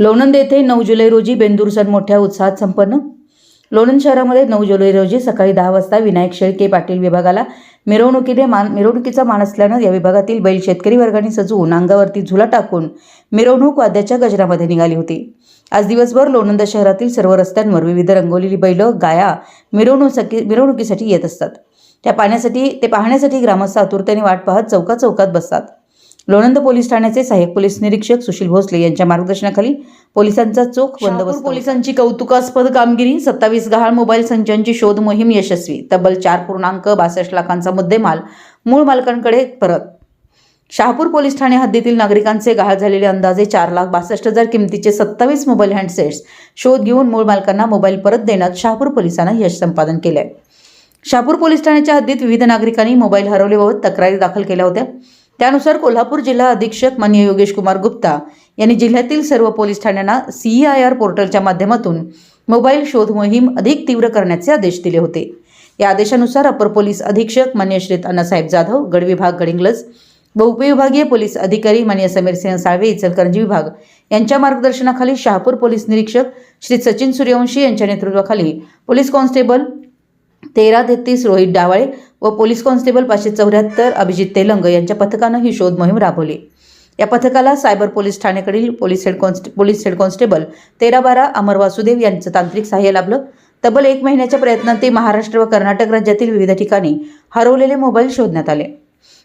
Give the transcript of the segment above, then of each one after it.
लोणंद येथे नऊ जुलै रोजी बेंदूर सण मोठ्या उत्साहात संपन्न. लोणंद शहरामध्ये नऊ जुलै रोजी सकाळी दहा वाजता विनायक शेळके पाटील विभागाला मिरवणुकीने मान मिरवणुकीचा मान असल्यानं या विभागातील बैल शेतकरी वर्गाने सजवून अंगावरती झुला टाकून मिरवणूक वाद्याच्या गजरामध्ये निघाली होती. आज दिवसभर लोणंद शहरातील सर्व रस्त्यांवर विविध रंगवलेली बैलं गाया मिरवणुकी मिरवणुकीसाठी येत असतात. त्या पाहण्यासाठी ते पाहण्यासाठी ग्रामस्थ आतुरतेने वाट पाहत चौकात चौकात बसतात. लोणंद पोलीस ठाण्याचे सहाय्यक पोलीस निरीक्षक सुशील भोसले यांच्या मार्गदर्शनाखाली पोलिसांचा चोख बंदोबस्त पोलिसांची कौतुकास्पद कामगिरी सत्तावीस गहाळ मोबाईल संचांची शोध मोहीम यशस्वी तब्बल चार पूर्णांक बासष्ट लाखांचा मुद्देमाल मूळ मालकांकडे परत. शहापूर पोलीस ठाणे हद्दीतील नागरिकांचे गहाळ झालेले अंदाजे चार लाख बासष्ट हजार किमतीचे सत्तावीस मोबाईल हँडसेट्स शोध घेऊन मूळ मालकांना मोबाईल परत देण्यात शहापूर पोलिसांना यश संपादन केलंय. शहापूर पोलीस ठाण्याच्या हद्दीत विविध नागरिकांनी मोबाईल हरवल्याबाबत तक्रारी दाखल केल्या होत्या. त्यानुसार कोल्हापूर जिल्हा अधीक्षक मान्य योगेश कुमार गुप्ता यांनी जिल्ह्यातील सर्व पोलीस ठाण्यांना सीआयआर पोर्टलच्या माध्यमातून मोबाईल शोध मोहीम अधिक तीव्र करण्याचे आदेश दिले होते. या आदेशानुसार अपर पोलीस अधीक्षक मान्य श्री अण्णासाहेब जाधव गडविभाग गडिंग्लज व उपविभागीय पोलीस अधिकारी मान्य समीर सिंह साळवे इचलकरंजी विभाग यांच्या मार्गदर्शनाखाली शहापूर पोलीस निरीक्षक श्री सचिन सूर्यवंशी यांच्या नेतृत्वाखाली पोलीस कॉन्स्टेबल तेरा तेहतीस रोहित डावाळे व पोलीस कॉन्स्टेबल पाचशे चौऱ्याहत्तर अभिजित तेलंग यांच्या पथकानं ही शोध मोहीम राबवली. या पथकाला cyber police ठाण्याकडील police head constable police head constable तेरा बारा अमर वासुदेव यांचं तांत्रिक सहाय्य लाभलं. तब्बल एक महिन्याच्या प्रयत्नात ते महाराष्ट्र व कर्नाटक राज्यातील विविध ठिकाणी हरवलेले मोबाईल शोधण्यात आले.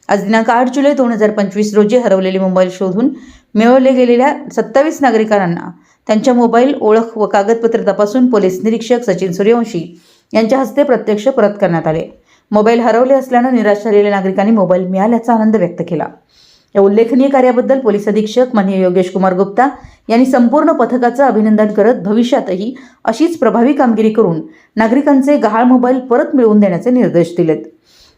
आज दिनांक आठ जुलै दोन हजार पंचवीस रोजी हरवलेले मोबाईल शोधून मिळवले गेलेल्या सत्तावीस नागरिकांना त्यांच्या मोबाईल ओळख व कागदपत्र तपासून पोलीस निरीक्षक सचिन सूर्यवंशी यांच्या हस्ते प्रत्यक्ष परत करण्यात आले. मोबाईल हरवले असल्यानं निराश झालेल्या नागरिकांनी मोबाईल मिळाल्याचा आनंद व्यक्त केला. या उल्लेखनीय कार्याबद्दल पोलीस अधीक्षक माननीय योगेश कुमार गुप्ता यांनी संपूर्ण पथकाचं अभिनंदन करत भविष्यातही अशीच प्रभावी कामगिरी करून नागरिकांचे गहाळ मोबाईल परत मिळवून देण्याचे निर्देश दिलेत.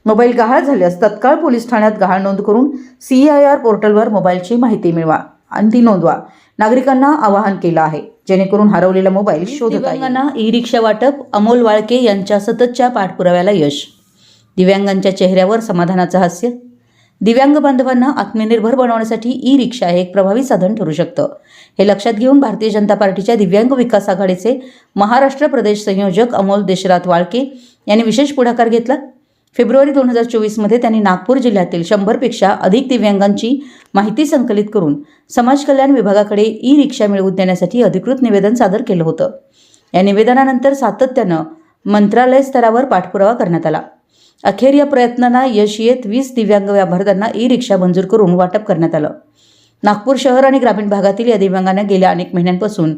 मोबाईल गहाळ झाल्यास तत्काळ पोलीस ठाण्यात गहाळ नोंद करून सीआयआर पोर्टलवर मोबाईलची माहिती मिळवा. आणि ती नोंदवा. नागरिकांना आवाहन केलं आहे. जेणेकरून हरवलेला मोबाईल शोधता येईल. ई रिक्षा वाटप अमोल वाळके यांच्या सततच्या पाठपुराव्याला यश. दिव्यांगांच्या चेहऱ्यावर समाधानाचं हास्य. दिव्यांग बांधवांना आत्मनिर्भर बनवण्यासाठी ई रिक्षा हे एक प्रभावी साधन ठरू शकतं. हे लक्षात घेऊन भारतीय जनता पार्टीच्या दिव्यांग विकास आघाडीचे महाराष्ट्र प्रदेश संयोजक अमोल देशरात वाळके यांनी विशेष पुढाकार घेतला. फेब्रुवारी दोन हजार चोवीसमध्ये त्यांनी नागपूर जिल्ह्यातील शंभरपेक्षा अधिक दिव्यांगांची माहिती संकलित करून समाज कल्याण विभागाकडे ई रिक्षा मिळवून देण्यासाठी अधिकृत निवेदन सादर केलं होतं. या निवेदनानंतर सातत्यानं मंत्रालय स्तरावर पाठपुरावा करण्यात आला. अखेर या प्रयत्नांना यश येत वीस दिव्यांग व्यापाऱ्यांना ई रिक्षा मंजूर करून वाटप करण्यात आलं. नागपूर शहर आणि ग्रामीण भागातील या दिव्यांगांना गेल्या अनेक महिन्यांपासून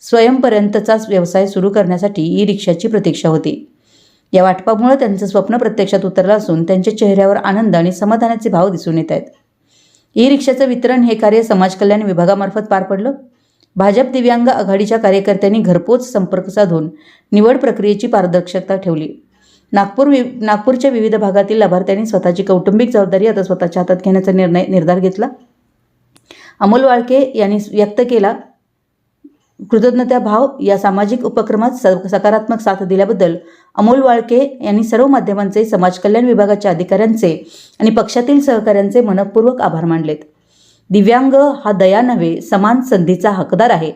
स्वयंपर्यंतचा व्यवसाय सुरू करण्यासाठी ई रिक्षाची प्रतीक्षा होती. या वाटपामुळे त्यांचं स्वप्न प्रत्यक्षात उतरलं असून त्यांच्या चेहऱ्यावर आनंद आणि समाधानाचे भाव दिसून येत आहेत. ई रिक्षाचं वितरण हे कार्य समाज कल्याण विभागामार्फत पार पडलं. भाजप दिव्यांग आघाडीच्या कार्यकर्त्यांनी घरपोच संपर्क साधून निवड प्रक्रियेची पारदर्शकता ठेवली. नागपूर वि नागपूरच्या विविध भागातील लाभार्थ्यांनी स्वतःची कौटुंबिक जबाबदारी आता स्वतःच्या हातात घेण्याचा निर्णय निर्धार घेतला. अमोल वाळके यांनी व्यक्त केला कृतज्ञता भाव या सामाजिक उपक्रमात स- सकारात्मक साथ दिल्याबद्दल अमोल वाळके यांनी सर्व माध्यमांचे समाज कल्याण विभागाच्या अधिकाऱ्यांचे आणि पक्षातील सहकाऱ्यांचे मनपूर्वक आभार मानलेत. दिव्यांग हा दया नव्हे समान संधीचा हकदार आहे.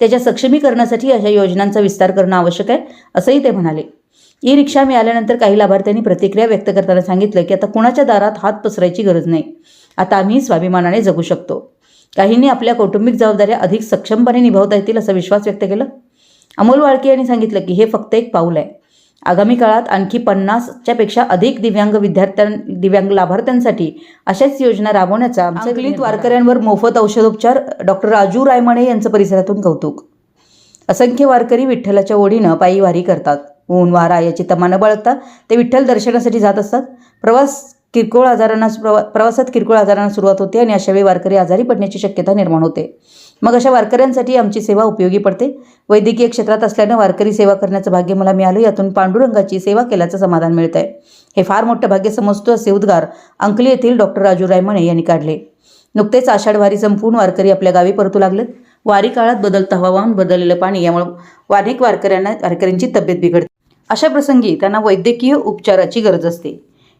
त्याच्या सक्षमीकरणासाठी अशा योजनांचा विस्तार करणं आवश्यक आहे असंही ते म्हणाले. ई रिक्षा मिळाल्यानंतर काही लाभार्थ्यांनी प्रतिक्रिया व्यक्त करताना सांगितलं की आता कुणाच्या दारात हात पसरायची गरज नाही. आता आम्ही स्वाभिमानाने जगू शकतो. काहींनी आपल्या कौटुंबिक जबाबदाऱ्या अधिक सक्षमपणे निभावता येतील असा विश्वास व्यक्त केला. अमोल वाळके यांनी सांगितलं की हे फक्त एक पाऊल आहे. आगामी काळात आणखी पन्नासच्या पेक्षा अधिक दिव्यांग विद्यार्थ्यां दिव्यांग लाभार्थ्यांसाठी अशाच योजना राबवण्याचा आमच्या वारकऱ्यांवर मोफत औषधोपचार डॉक्टर राजू रायमणे यांचं परिसरातून कौतुक. असंख्य वारकरी विठ्ठलाच्या ओढीनं पायी वारी करतात. ऊन वारा याची तमा न बाळगता ते विठ्ठल दर्शनासाठी जात असतात. प्रवास किरकोळ आजारांना प्रवा प्रवासात किरकोळ आजारांना सुरुवात होते आणि अशावेळी वारकरी आजारी पडण्याची शक्यता निर्माण होते. मग अशा वारकऱ्यांसाठी आमची सेवा उपयोगी पडते. वैद्यकीय क्षेत्रात असल्यानं वारकरी सेवा करण्याचं भाग्य मला मिळालं. यातून पांडुरंगाची सेवा केल्याचं समाधान मिळत आहे हे फार मोठं भाग्य समजतो असे उद्गार अंकली येथील डॉक्टर राजू रायमणे यांनी काढले. नुकतेच आषाढवारी संपून वारकरी आपल्या गावी परतू लागलेत. वारी काळात बदलतं हवामान बदललेलं पाणी यामुळे अनेक वारकऱ्यांना वारकऱ्यांची तब्येत बिघडते. अशा प्रसंगी त्यांना वैद्यकीय उपचाराची गरज असते.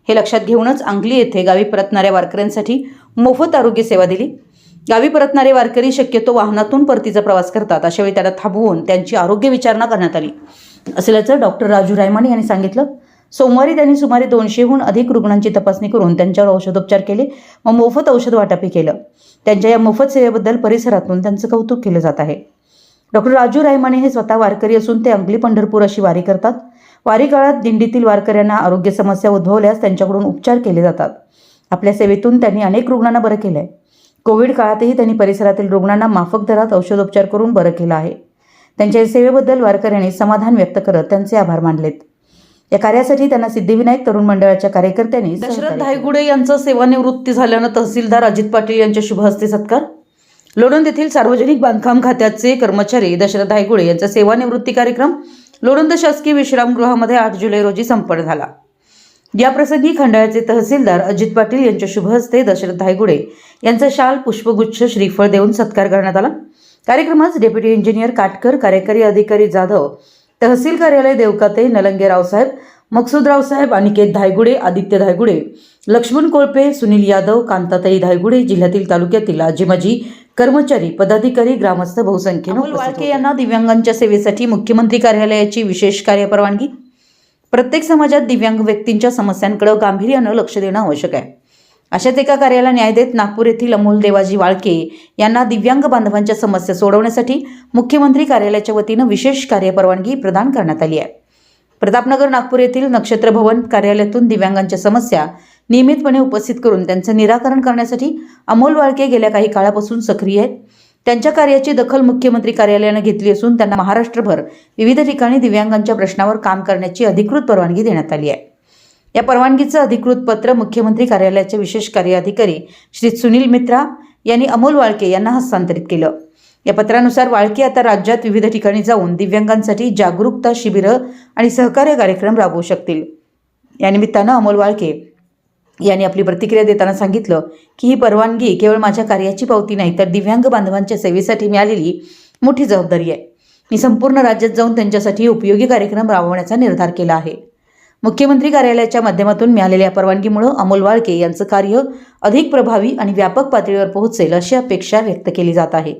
हे लक्षात घेऊनच अंगली येथे गावी परतणाऱ्या वारकऱ्यांसाठी मोफत आरोग्य सेवा दिली. गावी परतणारे वारकरी शक्यतो वाहनातून परतीचा प्रवास करतात. अशावेळी त्यांना थांबवून त्यांची आरोग्य विचारणा करण्यात आली. असल्याचं डॉक्टर राजू रायमाने यांनी सांगितलं. सोमवारी त्यांनी सुमारे दोनशेहून अधिक रुग्णांची तपासणी करून त्यांच्यावर औषधोपचार केले व मोफत औषध वाटपही केलं. त्यांच्या या मोफत सेवेबद्दल परिसरातून त्यांचं कौतुक केलं जात आहे. डॉक्टर राजू रायमाने हे स्वतः वारकरी असून ते अंगली पंढरपूर अशी वारी करतात. वारी काळात दिंडीतील वारकऱ्यांना आरोग्य समस्या उद्भवल्यास त्यांच्याकडून उपचार केले जातात. आपल्या सेवेतून त्यांनी अनेक रुग्णांना बरं केलं आहे कोविड काळातही त्यांनी परिसरातील रुग्णांना माफक दरात औषधोपचार करून बरं केलं आहे. त्यांच्या सेवेबद्दल वारकऱ्यांनी समाधान व्यक्त करत त्यांचे आभार मानलेत. या कार्यासाठी त्यांना सिद्धिविनायक तरुण मंडळाच्या कार्यकर्त्यांनी दशरथ धायगुडे यांचं सेवानिवृत्ती झाल्यानं तहसीलदार अजित पाटील यांच्या शुभ हस्ते सत्कार. लोणंद येथील सार्वजनिक बांधकाम खात्याचे कर्मचारी दशरथ धायगुडे यांचा सेवानिवृत्ती कार्यक्रम लोणंद शासकीय विश्रामगृहामध्ये आठ जुलै रोजी संपन्न झाला. याप्रसंगी खंडाळ्याचे तहसीलदार अजित पाटील यांच्या शुभ हस्ते दशरथ धायगुडे यांचा शाल पुष्पगुच्छ श्रीफळ देऊन सत्कार करण्यात आला. कार्यक्रमास डेप्युटी इंजिनियर काटकर कार्यकारी अधिकारी जाधव तहसील कार्यालय देवकाते नलंगे रावसाहेब मकसूद रावसाहेब अनिकेत धायगुडे आदित्य धायगुडे लक्ष्मण कोळपे सुनील यादव कांताताई धायगुडे जिल्ह्यातील तालुक्यातील आजीमाजी कर्मचारी पदाधिकारी ग्रामस्थ बहुसंख्येनं वाळके यांना दिव्यांगांच्या सेवेसाठी मुख्यमंत्री कार्यालयाची विशेष कार्यपरवानगी. प्रत्येक समाजात दिव्यांग व्यक्तींच्या समस्यांकडे गांभीर्यानं लक्ष देणं आवश्यक आहे. अशाच एका कार्याला न्याय देत नागपूर येथील अमोल देवाजी वाळके यांना दिव्यांग बांधवांच्या समस्या सोडवण्यासाठी मुख्यमंत्री कार्यालयाच्या वतीनं विशेष कार्यपरवानगी प्रदान करण्यात आली आहे. प्रतापनगर नागपूर येथील नक्षत्र भवन कार्यालयातून दिव्यांगांच्या समस्या नियमितपणे उपस्थित करून त्यांचं निराकरण करण्यासाठी अमोल वाळके गेल्या काही काळापासून सक्रिय आहेत. त्यांच्या कार्याची दखल मुख्यमंत्री कार्यालयानं घेतली असून त्यांना महाराष्ट्रभर विविध ठिकाणी दिव्यांगांच्या प्रश्नावर काम करण्याची अधिकृत परवानगी देण्यात आली आहे. या परवानगीचं अधिकृत पत्र मुख्यमंत्री कार्यालयाचे विशेष कार्य अधिकारी श्री सुनील मित्रा यांनी अमोल वाळके यांना हस्तांतरित केलं. या पत्रानुसार वाळके आता राज्यात विविध ठिकाणी जाऊन दिव्यांगांसाठी जागरूकता शिबिरं आणि सहकार्य कार्यक्रम राबवू शकतील. या निमित्तानं अमोल वाळके यांनी आपली प्रतिक्रिया देताना सांगितलं की ही परवानगी केवळ माझ्या कार्याची पावती नाही तर दिव्यांग बांधवांच्या सेवेसाठी मिळालेली मोठी जबाबदारी आहे. मी संपूर्ण राज्यात जाऊन त्यांच्यासाठी उपयोगी कार्यक्रम राबवण्याचा निर्धार केला आहे. मुख्यमंत्री कार्यालयाच्या माध्यमातून मिळालेल्या परवानगीमुळे अमोल वाळके यांचं कार्य अधिक प्रभावी आणि व्यापक पातळीवर पोहोचेल अशी अपेक्षा व्यक्त केली जात आहे.